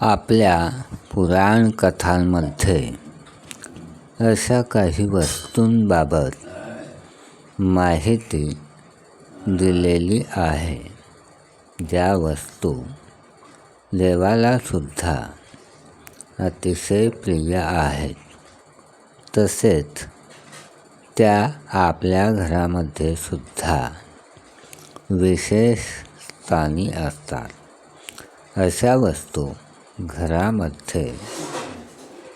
आपल्या पुराण कथांमध्ये अशा काही वस्तूंबाबत माहिती दिलेली आहे. ज्या वस्तू देवालासुद्धा अतिशय प्रिय आहेत तसेच त्या आपल्या घरामध्ये सुद्धा विशेष स्थानी असतात. अशा वस्तू घरामध्ये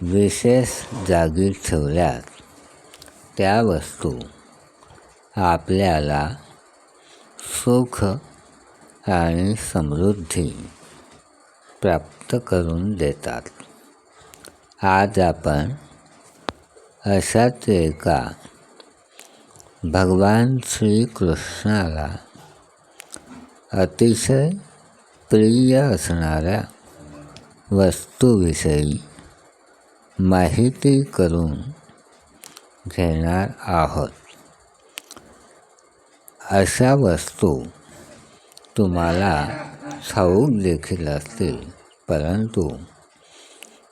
विशेष जागी ठेवल्यास त्या वस्तू आपल्याला सुख आणि समृद्धी प्राप्त करून देतात. आज आपण अशाच एका भगवान श्रीकृष्णाला अतिशय प्रिय असणाऱ्या वस्तूविषयी माहिती करून घेणार आहोत. अशा वस्तू तुम्हाला ठाऊक देखील असतील परंतु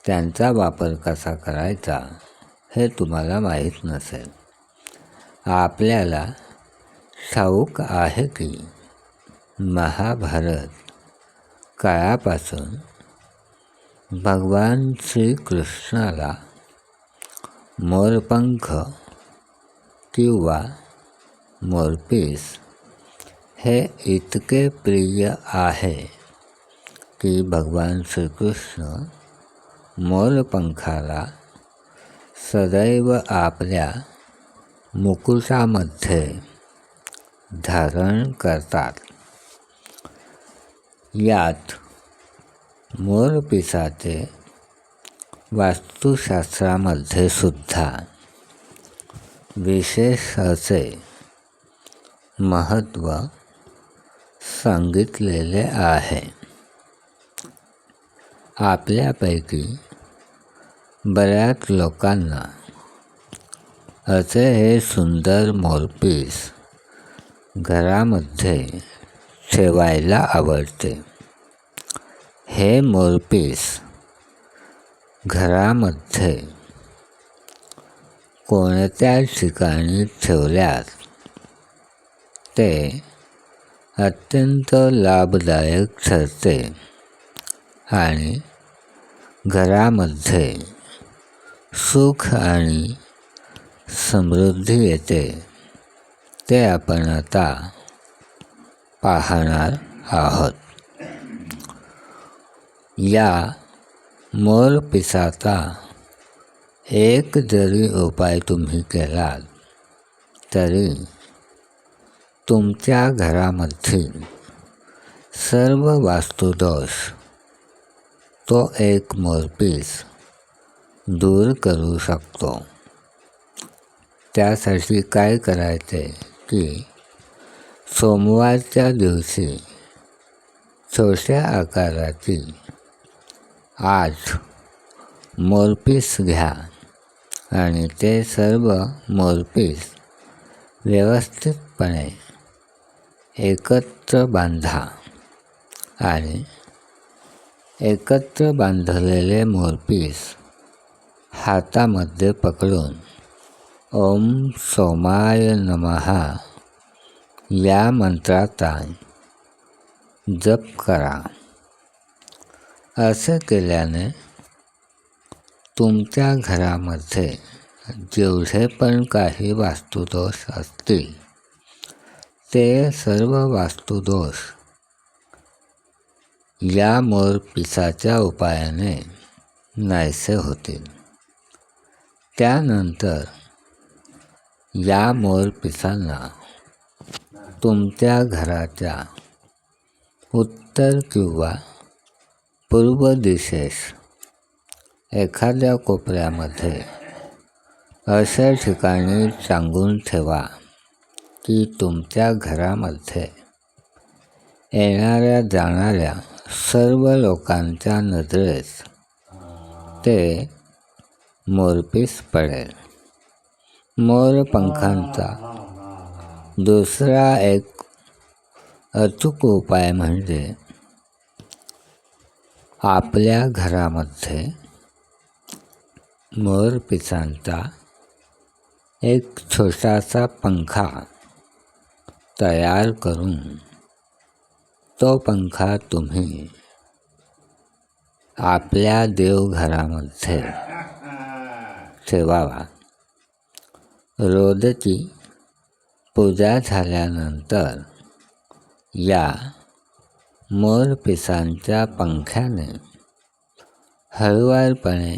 त्यांचा वापर कसा करायचा हे तुम्हाला माहीत नसेल. आपल्याला ठाऊक आहे की महाभारत काळापासून भगवान श्रीकृष्णाला मोरपंख किंवा मोरपीस हे इतके प्रिय आहे की भगवान श्रीकृष्ण मोरपंखाला सदैव आपल्या मुकुटामध्ये धारण करतात. यात मोरपिसाचे वास्तुशास्त्रामध्ये सुद्धा विशेष असे महत्त्व सांगितलेले आहे. आपल्यापैकी बऱ्याच लोकांना असे हे सुंदर मोरपीस घरामध्ये ठेवायला आवडते. हे मोरपीस घरामध्ये कोणत्या ठिकाणी ठेवल्यास ते अत्यंत लाभदायक ठरते. आणि घरामध्ये सुख आणि समृद्धी येते. ते आपण आता पाहणार आहोत. या मोरपिसाचा एक जरी उपाय तुम्ही केलात तरी तुमच्या घरामधील सर्व वास्तुदोष तो एक मोरपीस दूर करू शकतो. त्यासाठी काय करायचे की सोमवारच्या दिवशी छोट्या आकाराची आठ. मोरपीस घ्या. आणि ते सर्व मोरपीस व्यवस्थितपणे एकत्र बांधा. आणि एकत्र बांधलेले मोरपीस हातामध्ये पकडून ओम सोमाय नमहा या मंत्राचा जप करा. असं केल्याने तुमच्या घरामध्ये जेवढे पण काही वास्तुदोष असतील ते सर्व वास्तुदोष या मोरपिसाच्या उपायाने नाहीसे होतील. त्यानंतर या मोरपिसांना तुमच्या घराच्या उत्तर किंवा पूर्व दिशेस एखाद्या कोपऱ्यामध्ये अशा ठिकाणी सांगून ठेवा की तुमच्या घरामध्ये येणाऱ्या जाणाऱ्या सर्व लोकांच्या नजरेस ते मोरपीस पडेल. मोरपंखांचा दुसरा एक अचूक उपाय म्हणजे आपल्या घरामध्ये मोरपिसांचा एक छोटासा पंखा तयार करून तो पंखा तुम्ही आपल्या देवघरामध्ये ठेवावा. रोजची पूजा या मोरपिसांच्या पंख्याने हळुवारपणे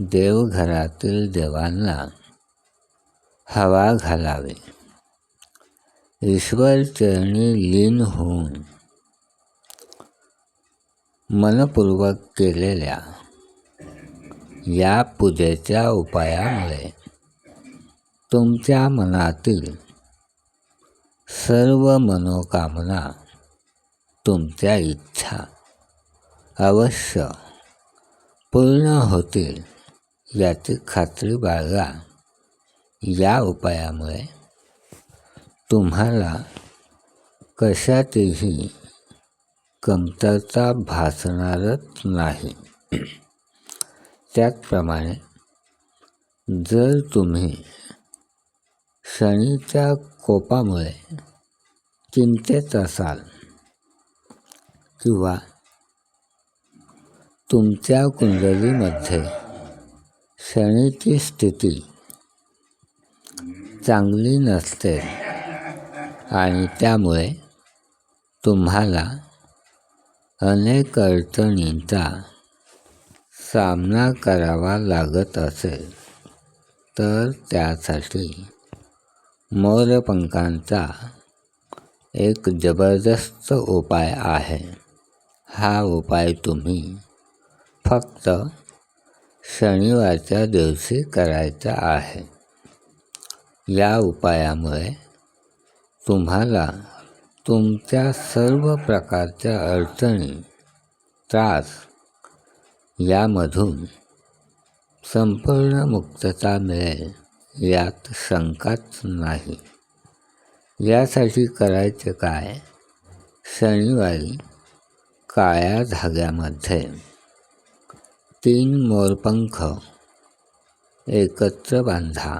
देवघरातील देवांना हवा घालावी. ईश्वर चरणी लीन होऊन मनपूर्वक केलेल्या या पूजेच्या उपायामुळे तुमच्या मनातील सर्व मनोकामना तुमच्या इच्छा अवश्य पूर्ण होतील याची खात्री बाळगा. या उपायामुळे तुम्हाला कशातही कमतरता भासणारच नाही. त्याचप्रमाणे जर तुम्ही शनीच्या कोपामुळे चिंतेत असाल किंवा तुमच्या कुंडलीमध्ये शनीची स्थिती चांगली नसते आणि त्यामुळे तुम्हाला अनेक अडचणींचा सामना करावा लागत असेल. तर त्यासाठी मोरपंखांचा एक जबरदस्त उपाय आहे. हा उपाय तुम्ही फक्त शनिवारच्या दिवशी करायचा आहे. या उपायामुळे तुम्हाला तुमच्या सर्व प्रकारच्या अडचणी त्रास यामधून संपूर्ण मुक्तता मिळेल यात शंकाच नाही. यासाठी करायचे काय? शनिवारी काळ्या धाग्यामध्ये तीन मोरपंख एकत्र बांधा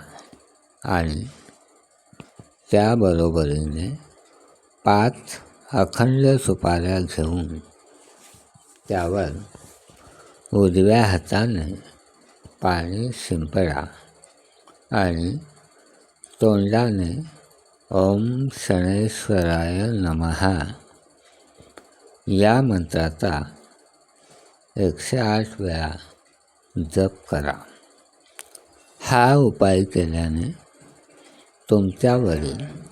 आणि त्याबरोबरीने पाच अखंड सुपाऱ्या घेऊन त्यावर उजव्या हाताने पाणी शिंपडा आणि तोंडाने ओम शनेश्वराय नमहा या मंत्राचा एकशे आठ वेळा जप करा. हा उपाय केल्याने तुमच्यावरील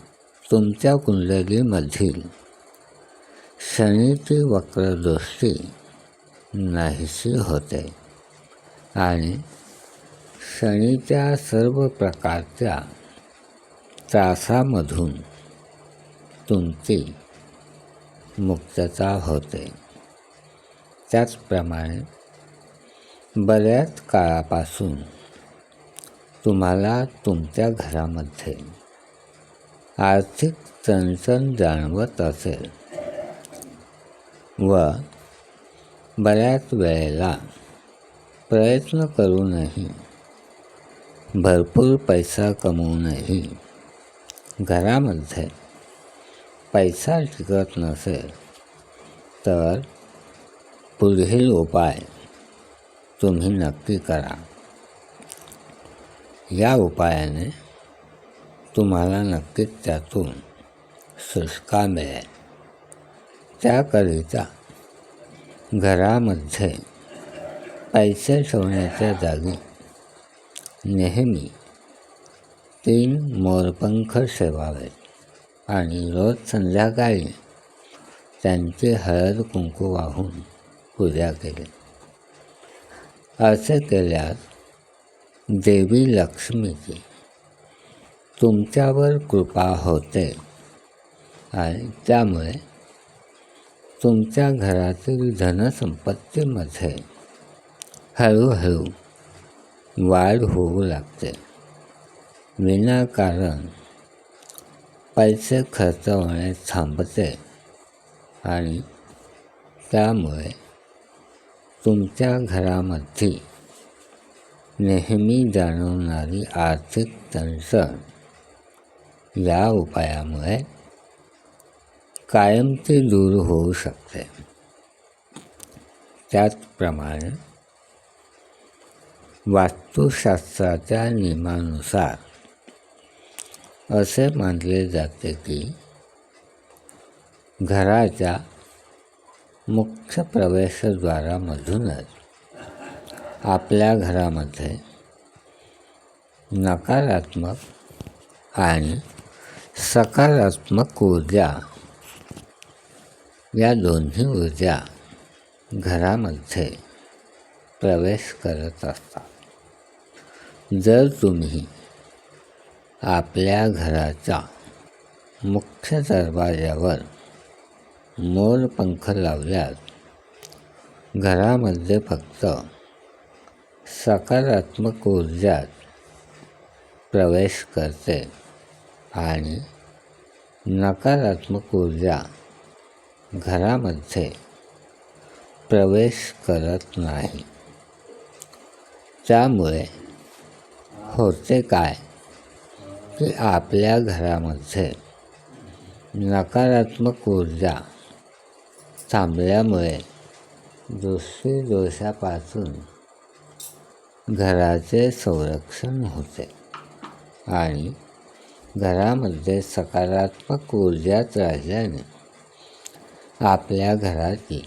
तुमच्या कुंडलीमधील शनीची वक्रदृष्टी नाहीशी होते आणि शनीच्या सर्व प्रकारच्या त्रासामधून तुमची मुक्तता होते. त्याचप्रमाणे बऱ्याच काळापासून तुम्हाला तुमच्या घरामध्ये आर्थिक चणचण जाणवत असेल व बऱ्याच वेळेला प्रयत्न करूनही भरपूर पैसा कमवूनही घरामध्ये पैसा टिकत नसेल तर पुढील उपाय तुम्ही नक्की करा. या उपायाने तुम्हाला नक्कीच त्यातून सुटका मिळेल. त्याकरिता घरामध्ये पैसे ठेवण्याच्या जागी नेहमी तीन मोरपंख ठेवावेत. आणि रोज संध्याकाळी त्यांचे हळद कुंकू वाहून पूजा केली. असे केल्यास देवी लक्ष्मीची तुमच्यावर कृपा होते आणि त्यामुळे तुमच्या घरातील धनसंपत्तीमध्ये हळूहळू वाढ होऊ लागते. विनाकारण पैसे खर्च होणे थांबते. आणि त्यामुळे तुमच्या घरामध्ये नेहमी जाणवणारी आर्थिक चणचण या उपायामुळे कायमचे दूर होऊ शकते. त्याचप्रमाणे वास्तुशास्त्राच्या नियमानुसार असे मानले जाते की घराच्या मुख्य प्रवेशद्वारामधूनच आपल्या घरामध्ये नकारात्मक आणि सकारात्मक ऊर्जा या दोन्ही ऊर्जा घरामध्ये प्रवेश करत असतात. जर तुम्ही आपल्या घराच्या मुख्य दरवाज्यावर मोरपंख लावल्यास घरामध्ये फक्त सकारात्मक ऊर्जाच प्रवेश करते आणि नकारात्मक ऊर्जा घरामध्ये प्रवेश करत नाही. त्यामुळे होते काय? की आपल्या घरामध्ये नकारात्मक ऊर्जा थांबल्यामुळे दृष्टी दोषापासून घराचे संरक्षण होते आणि घरामध्ये सकारात्मक ऊर्जाच राहिल्याने आपल्या घराची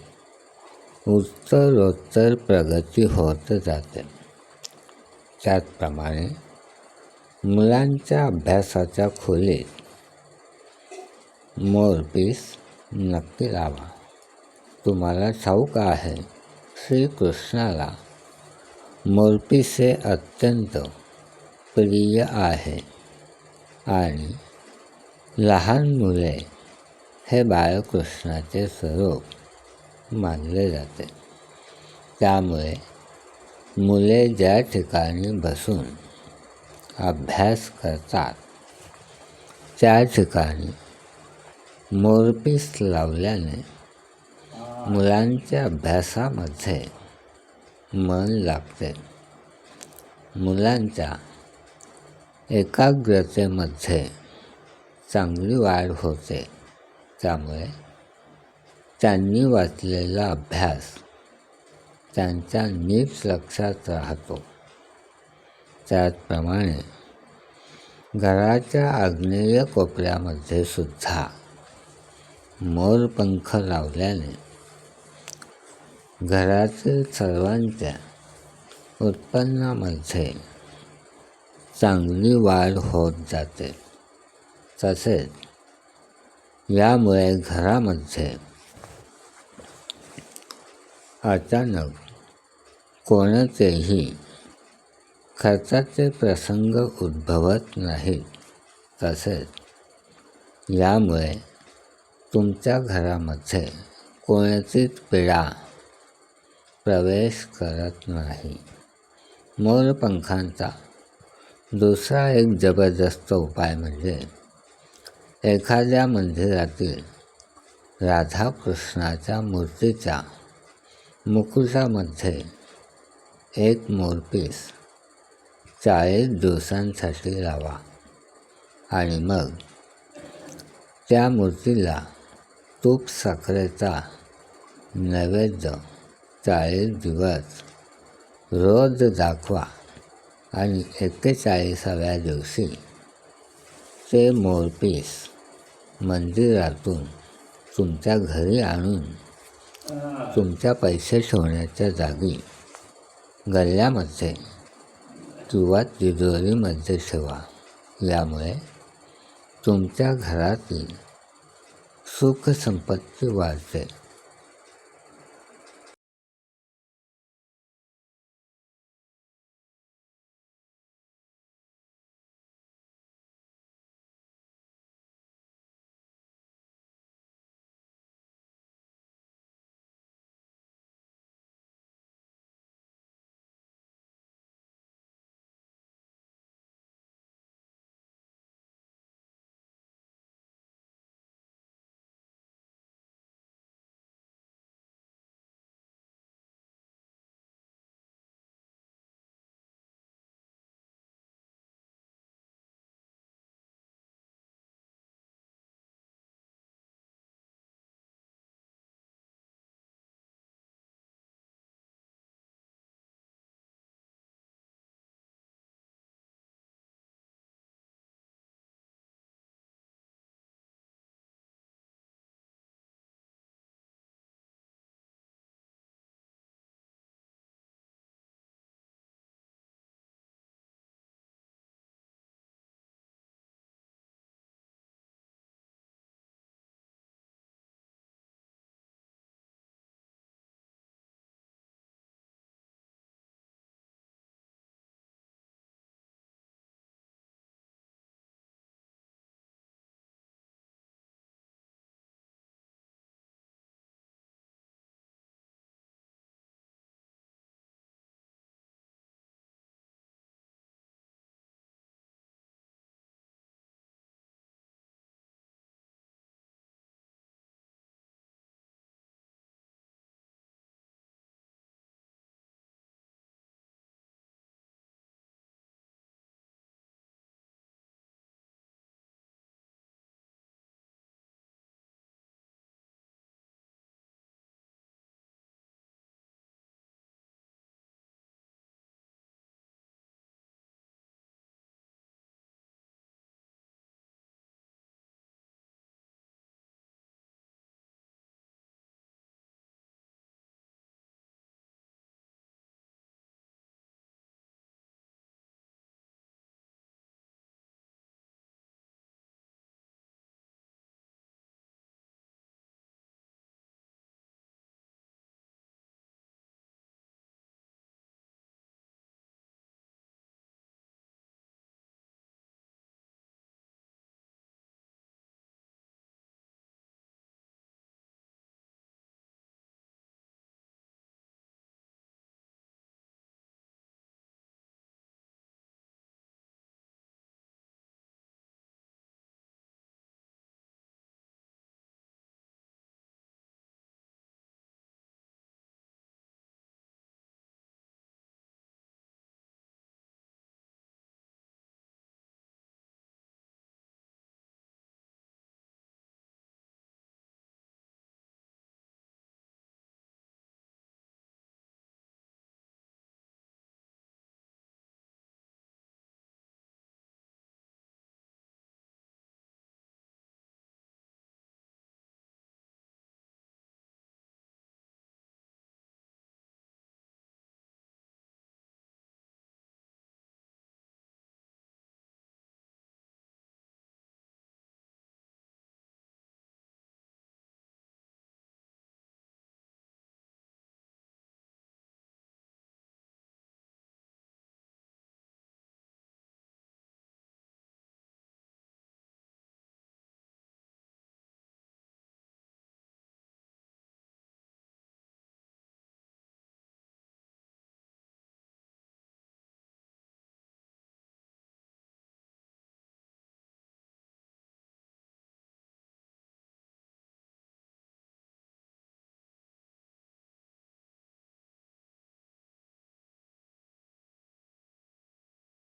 उत्तरोत्तर प्रगती होत जाते. त्याचप्रमाणे मुलांच्या अभ्यासाच्या खोलीत मोरपीस नक्की लावा. तुम्हाला ठाऊक आहे श्रीकृष्णाला मोरपीस हे अत्यंत प्रिय आहे आणि लहान मुले हे बाळकृष्णाचे स्वरूप मानले जाते. त्यामुळे मुले ज्या ठिकाणी बसून अभ्यास करतात. त्या ठिकाणी मोरपीस लावल्याने मुलांच्या अभ्यासामध्ये मन लागते. मुलांच्या एकाग्रतेमध्ये चांगली वाढ होते. त्यामुळे त्यांनी वाचलेला अभ्यास त्यांच्या नीट लक्षात राहतो. त्याचप्रमाणे घराच्या आग्नेय कोपऱ्यामध्ये सुद्धा मोरपंख लावल्याने घरातील सर्वांच्या उत्पन्नामध्ये चांगली वाढ होत जाते. तसेच यामुळे घरामध्ये अचानक कोणतेही खर्चाचे प्रसंग उद्भवत नाहीत. तसेच यामुळे तुमच्या घरामध्ये कोणतीच पिढा प्रवेश करत नाही. मोरपंखांचा दुसरा एक जबरदस्त उपाय म्हणजे एखाद्या मंदिरातील राधाकृष्णाच्या मूर्तीच्या मुकुटामध्ये एक मोरपीस चाळीस दिवसांसाठी लावा. आणि मग त्या मूर्तीला तूप साखरेचा नैवेद्य चाळीस दिवस रोज दाखवा आणि एक्केचाळीसाव्या दिवशी ते मोरपीस मंदिरातून तुमच्या घरी आणून तुमच्या पैसे ठेवण्याच्या जागी गल्ल्यामध्ये किंवा तिजोरीमध्ये ठेवा यामुळे तुमच्या घरातील सुखसंपत्ती वाढते.